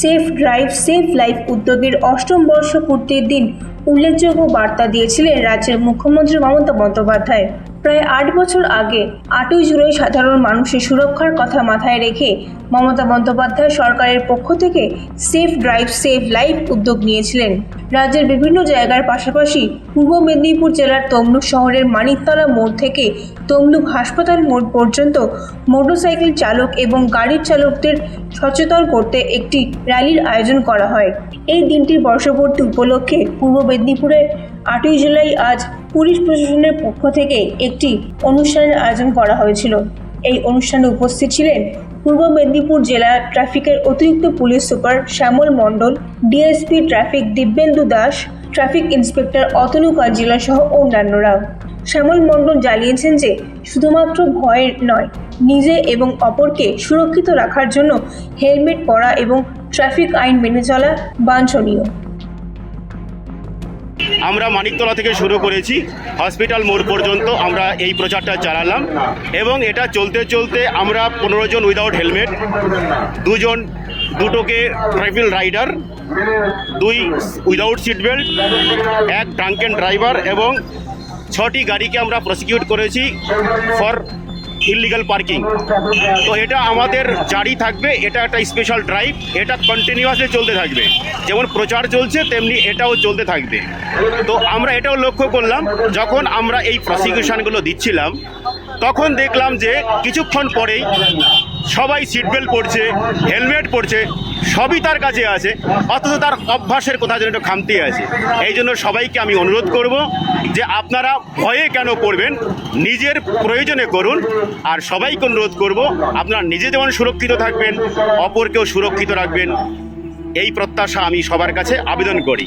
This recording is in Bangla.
সেফ ড্রাইভ, সেফ লাইফ উদ্যোগের অষ্টম বর্ষ পূর্তির দিন উল্লেখযোগ্য বার্তা দিয়েছিলেন রাজ্যের মুখ্যমন্ত্রী মমতা বন্দ্যোপাধ্যায়। প্রায় আট বছর আগে, আটই জুলাই সাধারণ মানুষের সুরক্ষার কথা মাথায় রেখে মমতা বন্দ্যোপাধ্যায় সরকারের পক্ষ থেকে সেফ ড্রাইভ সেফ লাইফ উদ্যোগ নিয়েছিলেন। রাজ্যের বিভিন্ন জায়গার পাশাপাশি পূর্ব মেদিনীপুর জেলার তমলুক শহরের মানিকতলা মোড় থেকে তমলুক হাসপাতাল মোড় পর্যন্ত মোটরসাইকেল চালক এবং গাড়ির চালকদের সচেতন করতে একটি র্যালির আয়োজন করা হয়। এই দিনটির বর্ষপূর্তি উপলক্ষে পূর্ব মেদিনীপুরের আটই জুলাই আজ পুলিশ প্রশাসনের পক্ষ থেকে একটি অনুষ্ঠানের আয়োজন করা হয়েছিল। এই অনুষ্ঠানে উপস্থিত ছিলেন পূর্ব মেদিনীপুর জেলা ট্রাফিকের অতিরিক্ত police super Shyamal Mondal, DSP traffic Dibyendu Das, traffic inspector Atanu Kajila সহ অন্যান্যরা শ্যামল মণ্ডল জানিয়েছেন যে, শুধুমাত্র ভয়ের নয়, নিজে এবং অপরকে সুরক্ষিত রাখার জন্য হেলমেট পরা এবং ট্রাফিক আইন মেনে চলা বাঞ্ছনীয়। আমরা মানিকতলা থেকে শুরু করেছি, হসপিটাল মোড় পর্যন্ত আমরা এই প্রচারটা চালালাম এবং এটা চলতে চলতে আমরা পনেরো জন উইদাউট হেলমেট দুজন, দুটোকে ট্রাইফিল রাইডার দুই উইদাউট সিট বেল্ট এক ড্রাঙ্কেন ড্রাইভার এবং ছটি গাড়িকে আমরা প্রসিকিউট করেছি ফর ইলিগাল পার্কিং তো এটা আমাদের জারি থাকবে, এটা একটা স্পেশাল ড্রাইভ এটা কন্টিনিউয়াসলি চলতে থাকবে। যেমন প্রচার চলছে, তেমনি এটাও চলতে থাকবে। তো আমরা এটাও লক্ষ্য করলাম, যখন আমরা এই প্রসিকিউশনগুলো দিচ্ছিলাম তখন দেখলাম যে কিছুক্ষণ পরেই সবাই সিট বেল্ট পরছে হেলমেট পরছে, সবই তার কাছে আছে, অথচ তার অভ্যাসের কোথাও যেন একটু খামতি আছে। এই জন্য সবাইকে আমি অনুরোধ করব যে আপনারা ভয়ে কেন করবেন নিজের প্রয়োজনে করুন, আর সবাইকে অনুরোধ করব, আপনারা নিজে যেমন সুরক্ষিত থাকবেন, অপরকেও সুরক্ষিত রাখবেন, এই প্রত্যাশা আমি সবার কাছে আবেদন করি।